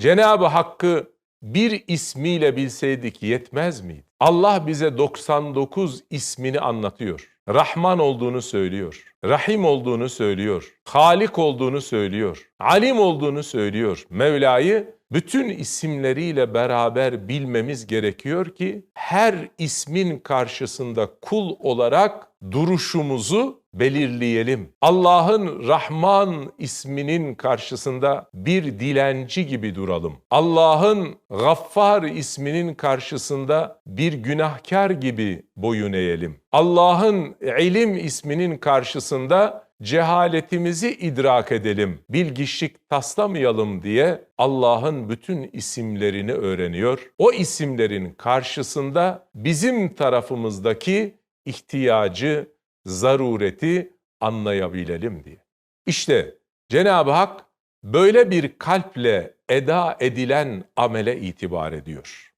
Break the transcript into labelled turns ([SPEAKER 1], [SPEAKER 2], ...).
[SPEAKER 1] Cenab-ı Hakk'ı bir ismiyle bilseydik yetmez miydi? Allah bize 99 ismini anlatıyor. Rahman olduğunu söylüyor. Rahim olduğunu söylüyor. Halik olduğunu söylüyor. Alim olduğunu söylüyor. Mevla'yı bütün isimleriyle beraber bilmemiz gerekiyor ki her ismin karşısında kul olarak duruşumuzu belirleyelim. Allah'ın Rahman isminin karşısında bir dilenci gibi duralım. Allah'ın Gaffar isminin karşısında bir günahkar gibi boyun eğelim. Allah'ın ilim isminin karşısında cehaletimizi idrak edelim, bilgiçlik taslamayalım diye Allah'ın bütün isimlerini öğreniyor. O isimlerin karşısında bizim tarafımızdaki ihtiyacı, zarureti anlayabilelim diye. İşte Cenab-ı Hak böyle bir kalple eda edilen amele itibar ediyor.